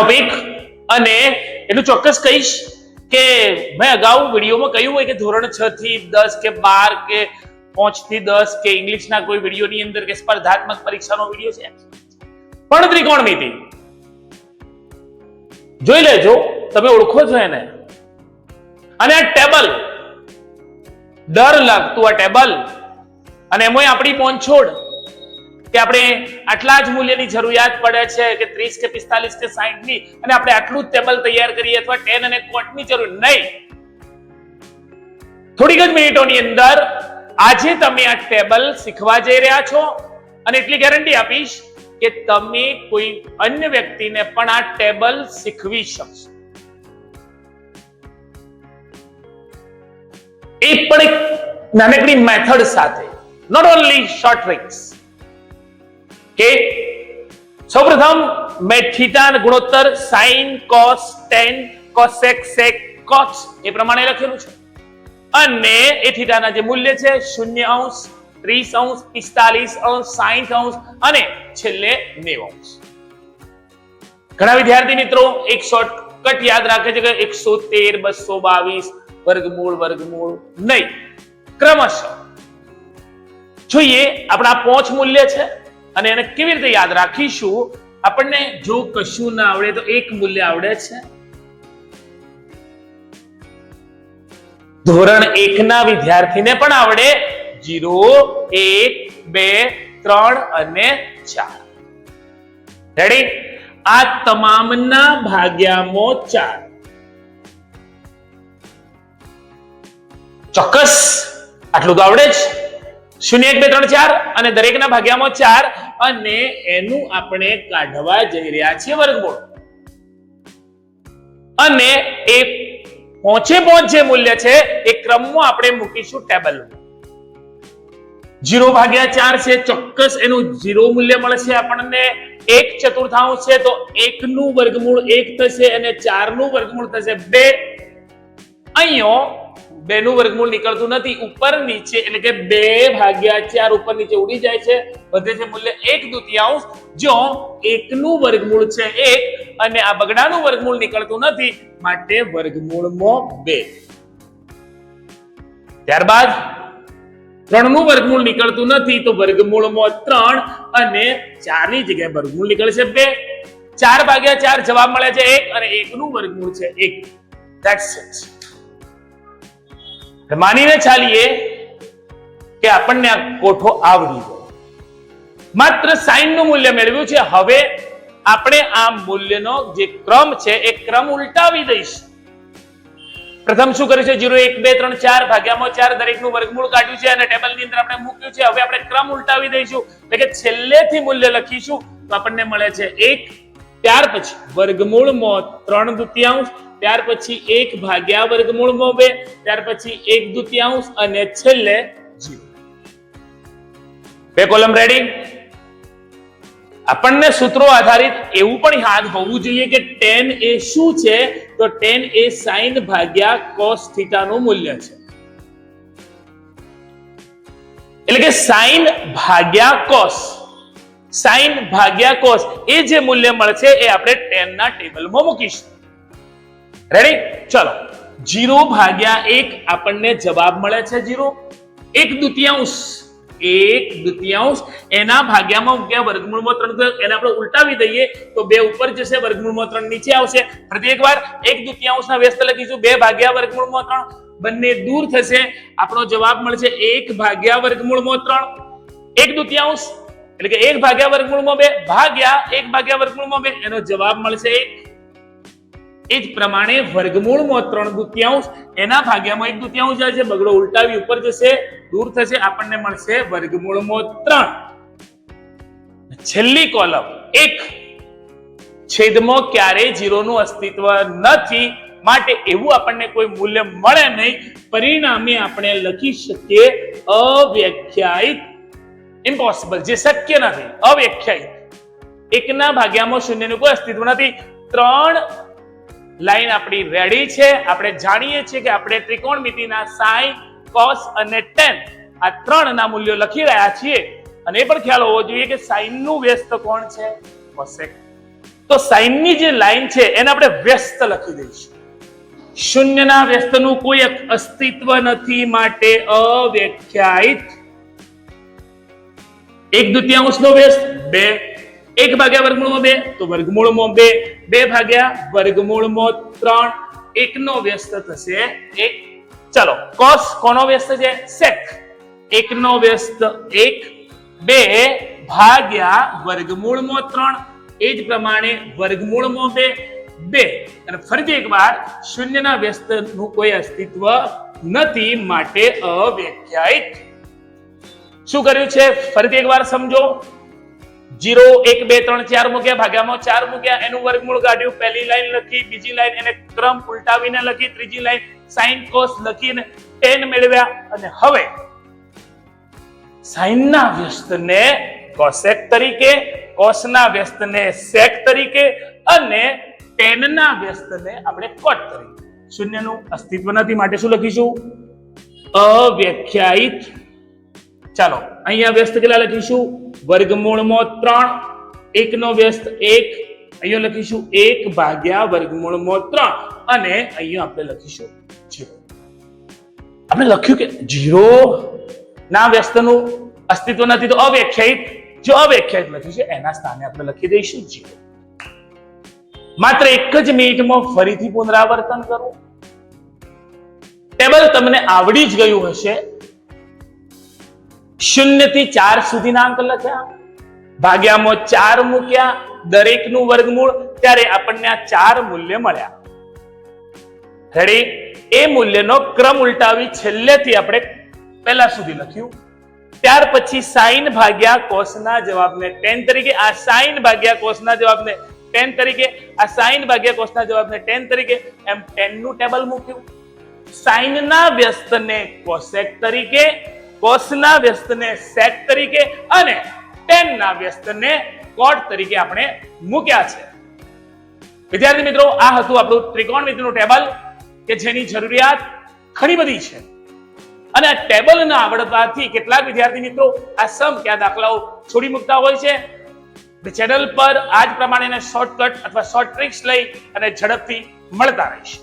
Topic અને એટલું ચોક્કસ કહીશ કે મેં અગાઉ વિડીયોમાં કહ્યું હોય કે ધોરણ છ થી દસ કે બાર કે પાંચથી દસ કે ઇંગ્લિશના કોઈ વિડીયોની અંદર કે સ્પર્ધાત્મક પરીક્ષાનો વીડિયો છે. પણ ત્રિકોણમિતિ. જોઈ લેજો, તમે ઓળખો છો એને. અને આ ટેબલ, ડર લાગતું આ ટેબલ. અને એમાં આપણી પહોંચોડ કે આપણે આટલા જ મૂલ્યની જરૂરિયાત પડે છે કે ત્રીસ કે પિસ્તાલીસ કે સાહીઠની અને આપણે આટલું જ ટેબલ તૈયાર કરીએ અથવા ટેન અને કોટની જરૂર નહીં. થોડીક જ મિનિટોની અંદર આજે તમે આ ટેબલ શીખવા જઈ રહ્યા છો અને એટલી ગેરંટી આપીશ કે તમે કોઈ અન્ય વ્યક્તિને પણ આ ટેબલ શીખવી શકશો. એક પણ એક નાનકડી મેથડ સાથે. નોટ ઓનલી શોર્ટ ટ્રિક્સ કે સૌપ્રથમ મેં થીટા ગુણોત્તર sine cos tan cosec sec cos એ પ્રમાણે લખેલું છે. અને એ થીટાના જે મૂલ્ય છે શૂન્ય અંશ, ત્રીસ અંશ, પિસ્તાલીસ અંશ સાહીઠ અંશ અને છેલ્લે નેવ અંશ. ઘણા વિદ્યાર્થી મિત્રો, એક શોર્ટકટ યાદ રાખે છે કે એકસો તેર, બસો બાવીસ, વર્ગમૂળ વર્ગમૂળ નહીં. ક્રમશઃ. જોઈએ આપણા પોંચ મૂલ્ય છે. અને એને કેવી રીતે યાદ રાખીશું? આપણને જો કશું ના આવડે તો એક મૂલ્ય આવડે છે. ધોરણ એક ના વિદ્યાર્થીને પણ આવડે જીરો, એક, બે, ત્રણ અને ચાર. રેડી આ તમામના ભાગ્યામાં ચાર. ચોક્કસ? આટલું તો આવડે જ. શૂન્ય એક, બે, ત્રણ, ચાર અને દરેકના ભાગ્યામાં ચાર અને એનું આપણે કાઢવા જઈ રહ્યા છીએ વર્ગમૂળ. અને એ પહોંચે પહોંચ જે મૂલ્ય છે, એ ક્રમમાં આપણે મૂકીશું ટેબલ. જીરો ભાગ્યા ચાર છે, ચોક્કસ એનું જીરો મૂલ્ય મળશે આપણને. એક ચતુર્થાંશ છે, તો એકનું વર્ગમૂળ એક થશે અને ચારનું વર્ગમૂળ થશે બે. અહીંયા બે નું વર્ગમૂળ નીકળતું નથી. ઉપર નીચે, એટલે કે બે ભાગ્યા ચાર ઉપર નીચે ઉડી જાય છે. વધે છે મૂલ્ય એક દુતિયાંશ. જો એકનું વર્ગમૂળ છે એક અને આ બગડાનું વર્ગમૂળ નીકળતું નથી, માટે વર્ગમૂળમાં બે. ત્યારબાદ ત્રણનું વર્ગમૂળ નીકળતું નથી, તો વર્ગમૂળમાં ત્રણ અને ચારની જગ્યાએ વર્ગમૂળ નીકળશે બે. ચાર ભાગ્યા ચાર જવાબ મળે છે એક અને એકનું વર્ગમૂળ છે એક. ધેટ્સ ઇટ માનીને ચાલીએ કે આપણને આ કોઠો આવડી ગયો. માત્ર સાઈનનું મૂલ્ય મેળવ્યું છે. હવે આપણે આ મૂલ્યનો જે ક્રમ છે, એ ક્રમ ઉલટાવી દઈશ. પ્રથમ શું કર્યું છે? જીરો એક, બે, ત્રણ, ચાર ભાગ્યામાં ચાર દરેકનું વર્ગમૂળ કાઢ્યું છે અને ટેબલની અંદર આપણે મૂક્યું છે. હવે આપણે ક્રમ ઉલટાવી દઈશું. એટલે કે છેલ્લેથી મૂલ્ય લખીશું તો આપણને મળે છે એક, ત્યાર પછી વર્ગમૂળમાં ત્રણ દુતિયાંશ ત્યાર પછી એક ભાગ્યા વર્ગમૂળમાં બે ત્યાર પછી એક દુતિયાંશ અને છેલ્લે જીરો. બે કોલમ રેડી આપણને સૂત્રો આધારિત એવું પણ યાદ હોવું જોઈએ કે ટેન એ શું છે? તો ટેન એ સાઈન ભાગ્યા કોસ થીટાનું મૂલ્ય છે. એટલે કે સાઈન ભાગ્યા કોસ સાઈન ભાગ્યા કોસ એ જે મૂલ્ય મળશે એ આપણે ટેન ના ટેબલમાં મૂકીશું. રેડી ચલો. જીરો ભાગ્યા એક આપણને જવાબ મળે છે જીરો. એક દુતિયાંશ એક દુતિયાંશ એના ભાગ્યામાં મૂક્યા વર્ગમૂળમાં ત્રણ એને આપણે ઉલટાવી દઈએ તો બે ઉપર જશે, વર્ગમૂળમાં ત્રણ નીચે આવશે. ફરીથી એકવાર, એક દુતિયાંશના વ્યસ્ત લખીશું બે ભાગ્યા વર્ગમૂળમાં ત્રણ. બંને દૂર થશે. આપણો જવાબ મળશે એક ભાગ્યા વર્ગમૂળમાં ત્રણ. એક દુતિયાંશ એટલે કે એક ભાગ્યા વર્ગમૂળમાં બે. ભાગ્યા એક ભાગ્યા વર્ગમૂળમાં બે. એનો જવાબ મળશે એક. એ જ પ્રમાણે વર્ગમૂળમાં ત્રણ દુત્યાંશ એના ભાગ્યામાં એક દુત્યાંશ જાય છે, બગડો ઉલટાવી ઉપર જશે, દૂર થશે, આપણને મળશે વર્ગમૂળમાં ત્રણ. છેલ્લી કોલમ, એક. છેદમાં ક્યારેય જીરોનું અસ્તિત્વ નથી, માટે એવું આપણને કોઈ મૂલ્ય મળે નહીં, પરિણામે આપણે લખી શકીએ અવ્યાખ્યાયિત ઇમ્પોસિબલ જે શક્ય નથી, અવ્યાખ્યાયિત. એકના ભાગ્યામાં શૂન્યનું કોઈ અસ્તિત્વ નથી, ત્રણ લાઈન આપણી રેડી છે. આપણે જાણીએ છીએ કે આપણે ત્રિકોણમિતિના સાઈ કોસ અને ટેન આ ત્રણના મૂલ્યો લખી રહ્યા છીએ. અને એ પણ ખ્યાલ હોવો જોઈએ કે સાઈનનું વ્યસ્ત કોણ છે? કોસેક તો સાઈનની જે લાઈન છે, એને આપણે વ્યસ્ત લખી દઈશું. શૂન્યના વ્યસ્તનું કોઈ અસ્તિત્વ નથી માટે અવ્યાખ્યાયિત. એક દુત્યાંશનો વ્યસ્ત, બે એક ભાગ્યા વર્ગમૂળમાં બે? તો વર્ગમૂળમાં બે. બે ભાગ્યા વર્ગમૂળમાં ત્રણ. એકનો વ્યસ્ત થશે એક. ચલો કોસ કોનો વ્યસ્ત છે? સેક એકનો વ્યસ્ત એક. બે ભાગ્યા વર્ગમૂળમાં ત્રણ. એ જ પ્રમાણે વર્ગમૂળમાં બે. બે. અને ફરીથી એકવાર, શૂન્યના વ્યસ્તનું કોઈ અસ્તિત્વ નથી, માટે અવ્યાખ્યાયિત. શું કર્યું છે? ફરીથી એકવાર સમજો. જીરો, એક, બે, ત્રણ, ચાર મૂક્યા ભાગ્યામાં ચાર મૂક્યા, એનું વર્ગમૂળ કાઢ્યું, પહેલી લાઈન લખી, બીજી લાઈન એને ક્રમ ઉલટાવીને લખી, ત્રીજી લાઈન સાઈન કોસ લખીને ટેન મેળવ્યા, અને હવે સાઈનના વ્યસ્તને કોસેક તરીકે, કોસના વ્યસ્તને સેક તરીકે, અને ટેનના વ્યસ્તને આપણે કોટ તરીકે. શૂન્યનું અસ્તિત્વ નથી, માટે શું લખીશું? અવ્યાખ્યાયિત ચાલો, અહીંયા વ્યસ્ત કેટલા લખીશું? વર્ગમૂળમાં ત્રણ, એકનો વ્યસ્ત એક, અહીંયા લખીશું એક ભાગ્યા વર્ગમૂળમાં ત્રણ. અને અહીંયા આપણે લખીશું જીરો. આપણે લખ્યું કે જીરો ના વ્યસ્તનું અસ્તિત્વ નથી, તો અવ્યાખ્યાયિત, જો અવ્યાખ્યાયિત લખ્યું છે, એના સ્થાને આપણે લખી દઈશું જીરો. માત્ર એક જ મિનિટમાં ફરીથી પુનરાવર્તન કરો. ટેબલ તમને આવડી જ ગયું હશે શૂન્યથી ચાર સુધીના અંક લખ્યા. ભાગ્યામાં ચાર મૂક્યા, દરેકનું વર્ગમૂળ, ત્યારે આપણને આ ચાર મૂલ્ય મળ્યા. રેડી એ મૂલ્યનો ક્રમ ઉલટાવી છેલ્લેથી આપણે પહેલા સુધી લખ્યું. ત્યાર પછી સાઈન ભાગ્યા કોસના જવાબને ટેન તરીકે, આ સાઈન ભાગ્યા કોસના જવાબને ટેન તરીકે, આ સાઈન ભાગ્યા કોસના જવાબને ટેન તરીકે, એમ ટેનનું ટેબલ મૂક્યું. સાઈનના વ્યસ્તને કોસેક તરીકે કોસના વ્યસ્તને સેટ તરીકે અને ટેનના વ્યસ્તને કોટ તરીકે આપણે મૂક્યા છે. વિદ્યાર્થી મિત્રો, આ હતું આપણું ત્રિકોણમિતિનું ટેબલ કે જેની જરૂરિયાત ઘણી બધી છે. અને આ ટેબલ ના કેટલાક વિદ્યાર્થી મિત્રો આ સમ કે આ દાખલાઓ છોડી મૂકતા હોય છે. ચેનલ પર આ જ પ્રમાણેના શોર્ટકટ અથવા શોર્ટ ટ્રિક્સ લઈ અને ઝડપથી મળતા રહીશ.